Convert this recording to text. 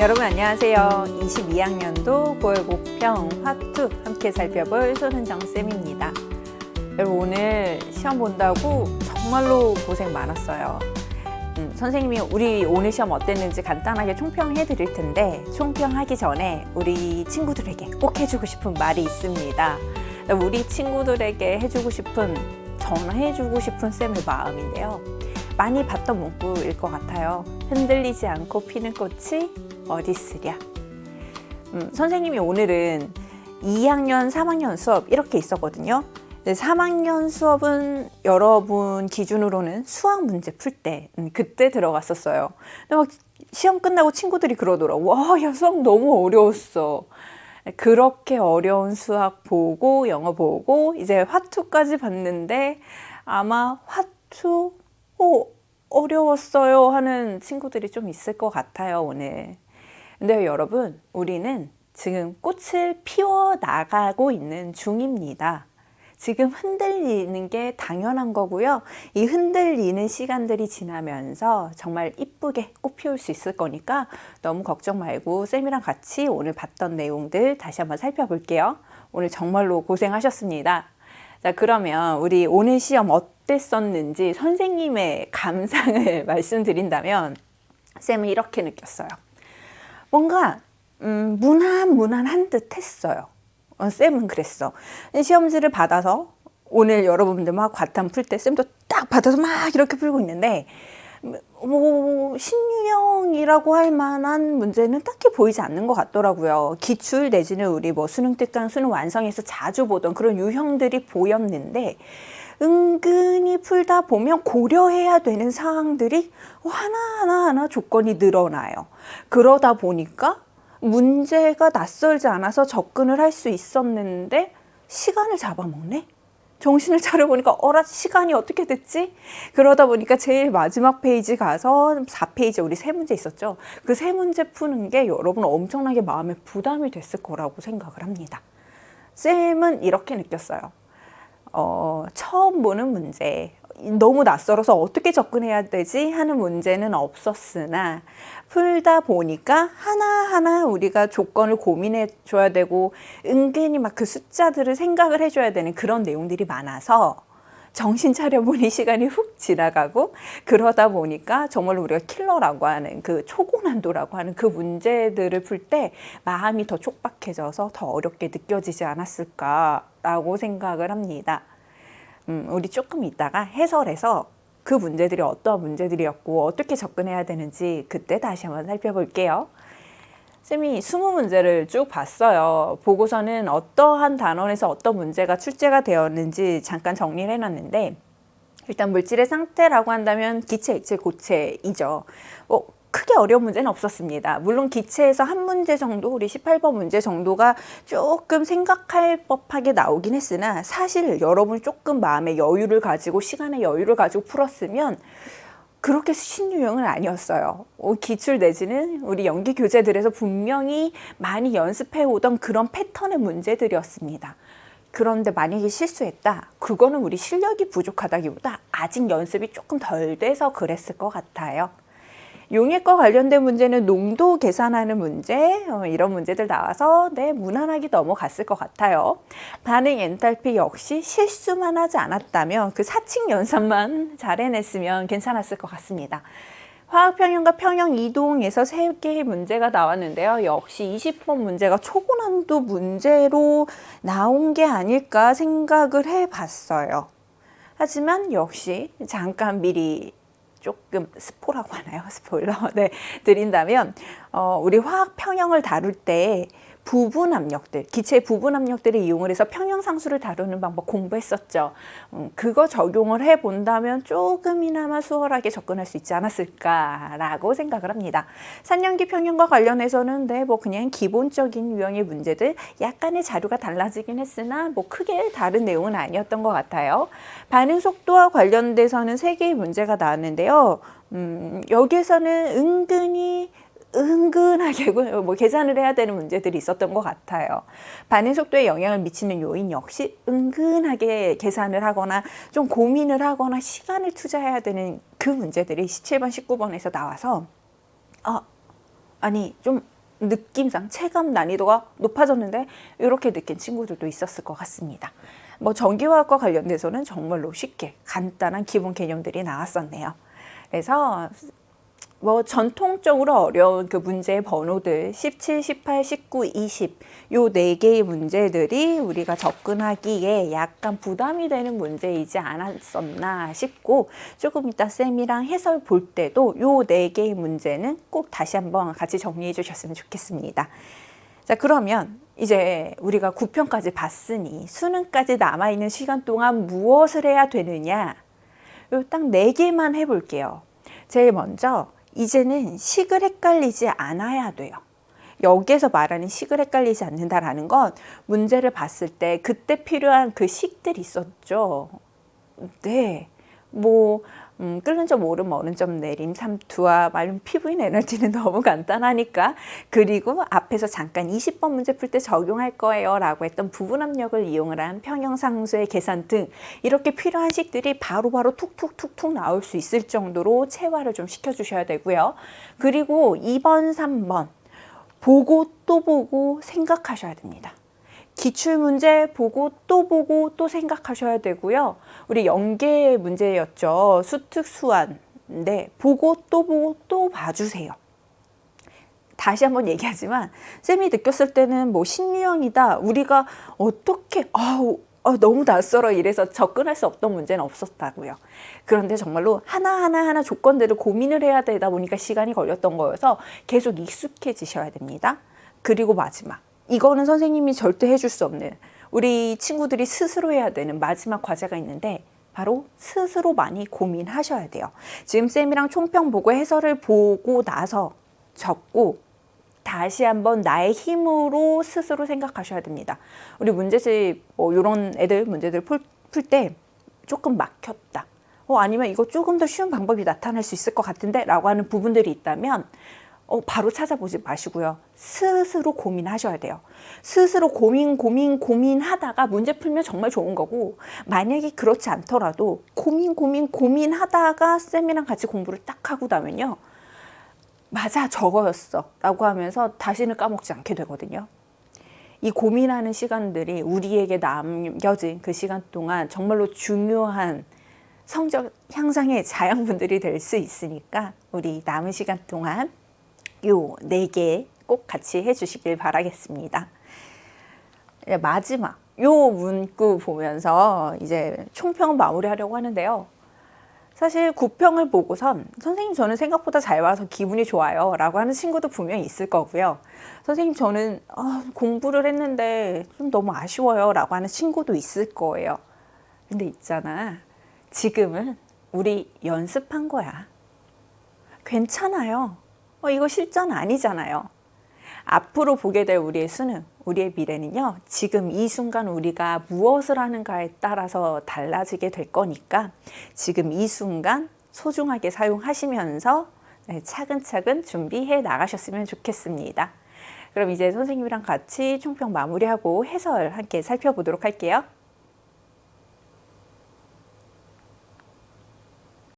여러분 안녕하세요. 22학년도 9월 목평 화투 함께 살펴볼 손은정 쌤입니다. 여러분 오늘 시험 본다고 정말로 고생 많았어요. 음, 선생님이 우리 오늘 시험 어땠는지 간단하게 총평해 드릴 텐데 총평하기 전에 우리 친구들에게 꼭 해주고 싶은 말이 있습니다. 우리 친구들에게 해주고 싶은 전해주고 싶은 쌤의 마음인데요. 많이 봤던 문구일 것 같아요. 흔들리지 않고 피는 꽃이 어디 있으랴. 음, 선생님이 오늘은 2학년, 3학년 수업 이렇게 있었거든요. 근데 3학년 수업은 여러분 기준으로는 수학 문제 풀 때, 음, 그때 들어갔었어요. 근데 막 시험 끝나고 친구들이 그러더라고. 와, 야, 수학 너무 어려웠어. 그렇게 어려운 수학 보고, 영어 보고, 이제 화투까지 봤는데, 아마 화투, 어, 어려웠어요 하는 친구들이 좀 있을 것 같아요, 오늘. 근데 여러분, 우리는 지금 꽃을 피워 나가고 있는 중입니다. 지금 흔들리는 게 당연한 거고요. 이 흔들리는 시간들이 지나면서 정말 이쁘게 꽃 피울 수 있을 거니까 너무 걱정 말고 쌤이랑 같이 오늘 봤던 내용들 다시 한번 살펴볼게요. 오늘 정말로 고생하셨습니다. 자, 그러면 우리 오늘 시험 어땠었는지 선생님의 감상을 말씀드린다면 쌤은 이렇게 느꼈어요. 뭔가 음, 무난 무난한 듯 했어요. 어, 쌤은 그랬어. 시험지를 받아서 오늘 여러분들 막 과탐 풀 때 쌤도 딱 받아서 막 이렇게 풀고 있는데 뭐 신유형이라고 할 만한 문제는 딱히 보이지 않는 것 같더라고요. 기출 내지는 우리 뭐 수능 특강, 수능 완성에서 자주 보던 그런 유형들이 보였는데 은근히 풀다 보면 고려해야 되는 사항들이 하나하나 하나 조건이 늘어나요. 그러다 보니까 문제가 낯설지 않아서 접근을 할 수 있었는데 시간을 잡아먹네? 정신을 차려보니까 어라 시간이 어떻게 됐지? 그러다 보니까 제일 마지막 페이지 가서 4페이지 우리 세 문제 있었죠. 그 세 문제 푸는 게 여러분 엄청나게 마음에 부담이 됐을 거라고 생각을 합니다. 쌤은 이렇게 느꼈어요. 어, 처음 보는 문제, 너무 낯설어서 어떻게 접근해야 되지 하는 문제는 없었으나 풀다 보니까 하나하나 우리가 조건을 고민해 줘야 되고 은근히 막 그 숫자들을 생각을 해줘야 되는 그런 내용들이 많아서 정신 차려보니 시간이 훅 지나가고 그러다 보니까 정말 우리가 킬러라고 하는 그 초고난도라고 하는 그 문제들을 풀 때 마음이 더 촉박해져서 더 어렵게 느껴지지 않았을까라고 생각을 합니다. 음, 우리 조금 있다가 해설해서 그 문제들이 어떠한 문제들이었고 어떻게 접근해야 되는지 그때 다시 한번 살펴볼게요. 쌤이 20문제를 쭉 봤어요. 보고서는 어떠한 단원에서 어떤 문제가 출제가 되었는지 잠깐 정리를 해놨는데 일단 물질의 상태라고 한다면 기체, 액체, 고체이죠. 뭐 크게 어려운 문제는 없었습니다. 물론 기체에서 한 문제 정도, 우리 18번 문제 정도가 조금 생각할 법하게 나오긴 했으나 사실 여러분이 조금 마음의 여유를 가지고 시간의 여유를 가지고 풀었으면 그렇게 신유형은 아니었어요. 어, 기출 내지는 우리 연기 교재들에서 분명히 많이 연습해 오던 그런 패턴의 문제들이었습니다. 그런데 만약에 실수했다. 그거는 우리 실력이 부족하다기보다 아직 연습이 조금 덜 돼서 그랬을 것 같아요. 용액과 관련된 문제는 농도 계산하는 문제 어, 이런 문제들 나와서 네 무난하게 넘어갔을 것 같아요. 반응 엔탈피 역시 실수만 하지 않았다면 그 사칙 연산만 잘 해냈으면 괜찮았을 것 같습니다. 화학 평형과 평형 이동에서 세 개의 문제가 나왔는데요. 역시 20번 문제가 초고난도 문제로 나온 게 아닐까 생각을 해봤어요. 하지만 역시 잠깐 미리 조금 스포라고 하나요? 스포일러. 네, 드린다면, 어, 우리 화학 평형을 다룰 때 부분 압력들, 기체의 부분 압력들을 이용을 해서 평형 상수를 다루는 방법 공부했었죠. 음, 그거 적용을 해 본다면 조금이나마 수월하게 접근할 수 있지 않았을까라고 생각을 합니다. 산연기 평형과 관련해서는 네, 뭐 그냥 기본적인 유형의 문제들 약간의 자료가 달라지긴 했으나 뭐 크게 다른 내용은 아니었던 것 같아요. 반응 속도와 관련돼서는 세 개의 문제가 나왔는데요. 음, 여기에서는 은근히 은근하게 뭐 계산을 해야 되는 문제들이 있었던 것 같아요. 반응 속도에 영향을 미치는 요인 역시 은근하게 계산을 하거나 좀 고민을 하거나 시간을 투자해야 되는 그 문제들이 17번, 19번에서 나와서 아, 아니 좀 느낌상 체감 난이도가 높아졌는데 이렇게 느낀 친구들도 있었을 것 같습니다. 뭐 전기화학과 관련돼서는 정말로 쉽게 간단한 기본 개념들이 나왔었네요. 그래서 뭐 전통적으로 어려운 그 문제의 번호들 17, 18, 19, 20 요 네 개의 문제들이 우리가 접근하기에 약간 부담이 되는 문제이지 않았었나 싶고 조금 이따 쌤이랑 해설 볼 때도 요 네 개의 문제는 꼭 다시 한번 같이 정리해 주셨으면 좋겠습니다. 자 그러면 이제 우리가 9편까지 봤으니 수능까지 남아 있는 시간 동안 무엇을 해야 되느냐 요 딱 네 개만 해 볼게요. 제일 먼저 이제는 식을 헷갈리지 않아야 돼요. 여기에서 말하는 식을 헷갈리지 않는다라는 건 문제를 봤을 때 그때 필요한 그 식들이 있었죠. 네. 뭐, 음, 끓는 점 오름, 어른 점 내림, 삼투와 말름 피부인 에너지는 너무 간단하니까. 그리고 앞에서 잠깐 20번 문제 풀 때 적용할 거예요. 라고 했던 부분 압력을 이용을 한 평형상수의 계산 등 이렇게 필요한 식들이 바로바로 툭툭툭툭 나올 수 있을 정도로 체화를 좀 시켜주셔야 되고요. 그리고 2번, 3번. 보고 또 보고 생각하셔야 됩니다. 기출 문제 보고 또 보고 또 생각하셔야 되고요. 우리 연계 문제였죠. 수특 수한. 네, 보고 또 보고 또 봐주세요. 다시 한번 얘기하지만 쌤이 느꼈을 때는 뭐 신유형이다. 우리가 어떻게 아우 어, 너무 낯설어 이래서 접근할 수 없던 문제는 없었다고요. 그런데 정말로 하나하나 하나 조건들을 고민을 해야 되다 보니까 시간이 걸렸던 거여서 계속 익숙해지셔야 됩니다. 그리고 마지막. 이거는 선생님이 절대 해줄 수 없는 우리 친구들이 스스로 해야 되는 마지막 과제가 있는데 바로 스스로 많이 고민하셔야 돼요. 지금 쌤이랑 총평 보고 해설을 보고 나서 적고 다시 한번 나의 힘으로 스스로 생각하셔야 됩니다. 우리 문제집 뭐 이런 애들 문제들 풀 때 조금 막혔다. 어, 아니면 이거 조금 더 쉬운 방법이 나타날 수 있을 것 같은데 라고 하는 부분들이 있다면 어, 바로 찾아보지 마시고요. 스스로 고민하셔야 돼요. 스스로 고민, 고민, 고민하다가 문제 풀면 정말 좋은 거고, 만약에 그렇지 않더라도 고민, 고민, 고민하다가 쌤이랑 같이 공부를 딱 하고 나면요. 맞아, 저거였어. 라고 하면서 다시는 까먹지 않게 되거든요. 이 고민하는 시간들이 우리에게 남겨진 그 시간 동안 정말로 중요한 성적 향상의 자양분들이 될 수 있으니까 우리 남은 시간 동안 요 네 개 꼭 같이 해주시길 바라겠습니다. 네, 마지막 요 문구 보면서 이제 총평 마무리하려고 하는데요. 사실 구평을 보고선 선생님 저는 생각보다 잘 와서 기분이 좋아요 라고 하는 친구도 분명히 있을 거고요. 선생님 저는 아, 공부를 했는데 좀 너무 아쉬워요 라고 하는 친구도 있을 거예요. 근데 있잖아. 지금은 우리 연습한 거야. 괜찮아요. 어, 이거 실전 아니잖아요. 앞으로 보게 될 우리의 수능, 우리의 미래는요, 지금 이 순간 우리가 무엇을 하는가에 따라서 달라지게 될 거니까 지금 이 순간 소중하게 사용하시면서 네, 차근차근 준비해 나가셨으면 좋겠습니다. 그럼 이제 선생님이랑 같이 총평 마무리하고 해설 함께 살펴보도록 할게요.